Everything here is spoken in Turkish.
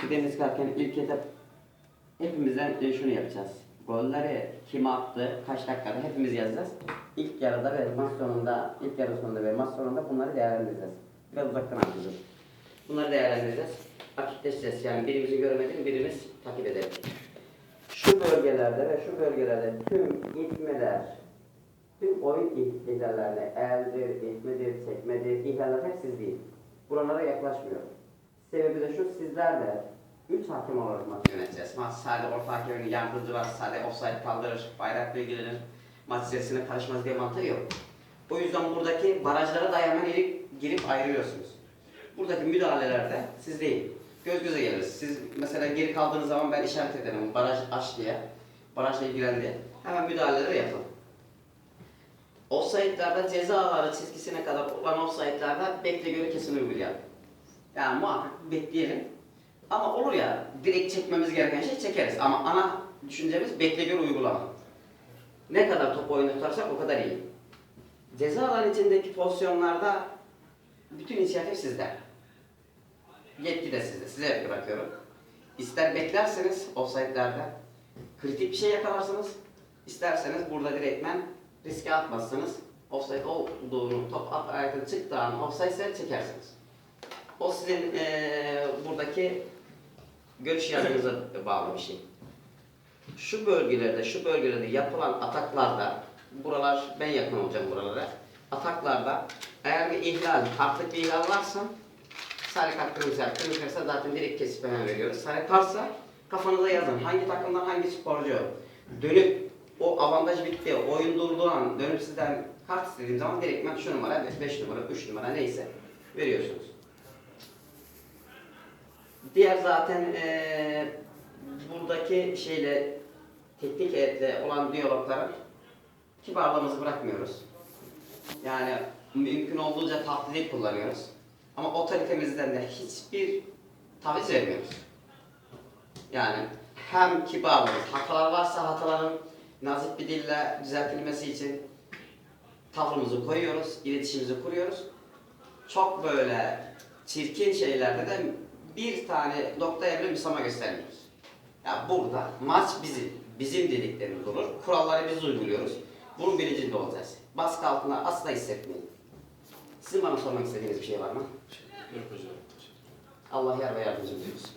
Kıdemli çıkarken ilk etap hepimizden e, şunu yapacağız. Golleri kim attı, kaç dakikada hepimiz yazacağız. İlk yarıda ve maç sonunda, ilk yarı sonunda ve maç sonunda bunları değerlendireceğiz. Biraz uzaktan anlatacağız. Bunları değerlendireceğiz. Akitleşeceğiz. Yani birimizi görmediğini birimiz takip edelim. Şu bölgelerde ve şu bölgelerde tüm itmeler, tüm oyun ihlallerine eldir, itmedir, çekmedir, ihlaller hep siz değil. Buralara yaklaşmıyor. Sebebi de şu, sizler de üç hakem olarak maçı yöneteceğiz. Maç sadece orta hakemin yardımcı var, sadece offside kaldırır, bayrakla ilgilenir, maç içerisine karışmaz diye mantığı yok. O yüzden buradaki barajlara da girip, girip ayrılıyorsunuz. Buradaki müdahalelerde siz değil. Göz göze geliriz. Siz mesela geri kaldığınız zaman ben işaret ederim. Baraj aç diye. Barajla ilgilen diye. Hemen müdahaleleri yapın. Offside'larda ceza alanı çizgisine kadar olan offside'larda bekle göre kesin uygulayalım. Yani muhakkak bekleyelim. Ama olur ya direkt çekmemiz gereken şey çekeriz. Ama ana düşüncemiz bekle göre uygulama. Ne kadar top oyunu tutarsak o kadar iyi. Ceza alanı içindeki pozisyonlarda bütün inisiyatif sizde. Yetki de sizde. Size bırakıyorum. İster beklerseniz offside'lerde kritik bir şey yakalarsınız. İsterseniz burada direktmen riske atmazsınız. Offside olduğunu, top at ayakta çıktığı an offside çekersiniz. O sizin eee, buradaki görüş yargınıza bağlı bir şey. Şu bölgelerde, şu bölgelerde yapılan ataklarda, buralar ben yakın olacağım buralara. Ataklarda eğer bir ihlal, kartlık bir ihlal varsa sarı kart kırmızı kart, kırmızı zaten direkt kesip hemen veriyoruz. Sarı kartsa kafanıza yazın. Hangi takımdan hangi sporcu dönüp o avantaj bitti, oyun durduğu an dönüp sizden kart istediğim zaman direktmen şu numara, 5 numara, 3 numara neyse veriyorsunuz. Diğer zaten eee, buradaki şeyle teknik heyetle olan diyalogların kibarlığımızı bırakmıyoruz. Yani mümkün olduğunca dil kullanıyoruz. Ama otoritemizden de hiçbir taviz vermiyoruz. Yani hem kibarlığımız, hatalar varsa hataların nazik bir dille düzeltilmesi için tavrımızı koyuyoruz, iletişimimizi kuruyoruz. Çok böyle çirkin şeylerde de bir tane noktaya bile müsamaha göstermiyoruz. Ya burada maç bizim, bizim dediklerimiz olur. Kuralları biz uyguluyoruz. Bunun bilincinde olacağız. Baskı altında asla hissetmeyin. Sizin bana sormak istediğiniz bir şey var mı? Yok hocam. Allah yar ve yardımcımız olsun.